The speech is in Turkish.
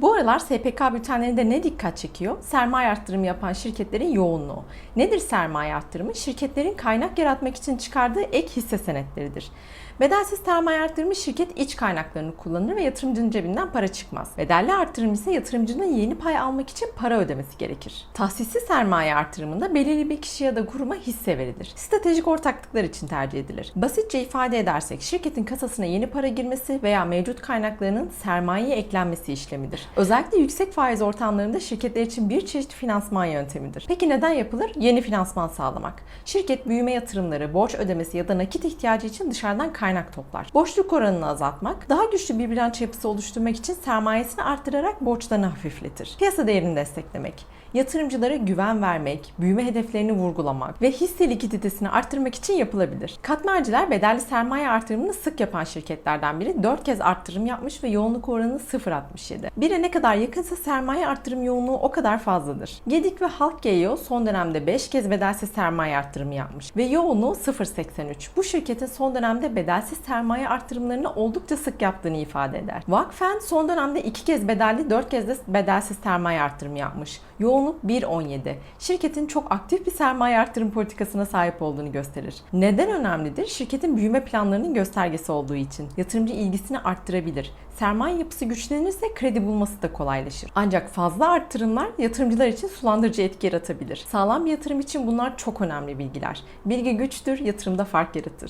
Bu aralar SPK bültenlerinde ne dikkat çekiyor? Sermaye arttırımı yapan şirketlerin yoğunluğu. Nedir sermaye arttırımı? Şirketlerin kaynak yaratmak için çıkardığı ek hisse senetleridir. Bedelsiz sermaye arttırımı şirket iç kaynaklarını kullanır ve yatırımcının cebinden para çıkmaz. Bedelli artırım ise yatırımcının yeni pay almak için para ödemesi gerekir. Tahsisli sermaye artırımında belirli bir kişi ya da kuruma hisse verilir. Stratejik ortaklıklar için tercih edilir. Basitçe ifade edersek şirketin kasasına yeni para girmesi veya mevcut kaynaklarının sermayeye eklenmesi işlemidir. Özellikle yüksek faiz ortamlarında şirketler için bir çeşit finansman yöntemidir. Peki neden yapılır? Yeni finansman sağlamak. Şirket büyüme yatırımları, borç ödemesi ya da nakit ihtiyacı için dışarıdan kaynak toplar. Borçluk oranını azaltmak, daha güçlü bir bilanço yapısı oluşturmak için sermayesini arttırarak borçlarını hafifletir. Piyasa değerini desteklemek, yatırımcılara güven vermek, büyüme hedeflerini vurgulamak ve hisse likiditesini arttırmak için yapılabilir. Katmerciler bedelli sermaye artırımını sık yapan şirketlerden biri 4 kez arttırım yapmış ve yoğunluk oranı 0.67. Bire ne kadar yakınsa sermaye arttırım yoğunluğu o kadar fazladır. Gedik ve Halk GEO son dönemde 5 kez bedelsiz sermaye arttırımı yapmış ve yoğunluğu 0.83. Bu şirketin son dönemde bedelsiz sermaye arttırımlarını oldukça sık yaptığını ifade eder. Vakfen son dönemde 2 kez bedelli 4 kez de bedelsiz sermaye arttırımı yapmış. Yoğunluk 1.17. Şirketin çok aktif bir sermaye arttırım politikasına sahip olduğunu gösterir. Neden önemlidir? Şirketin büyüme planlarının göstergesi olduğu için. Yatırımcı ilgisini arttırabilir. Sermaye yapısı güçlenirse kredi bulması kolaylaşır. Ancak fazla arttırımlar yatırımcılar için sulandırıcı etki yaratabilir. Sağlam bir yatırım için bunlar çok önemli bilgiler. Bilgi güçtür, yatırımda fark yaratır.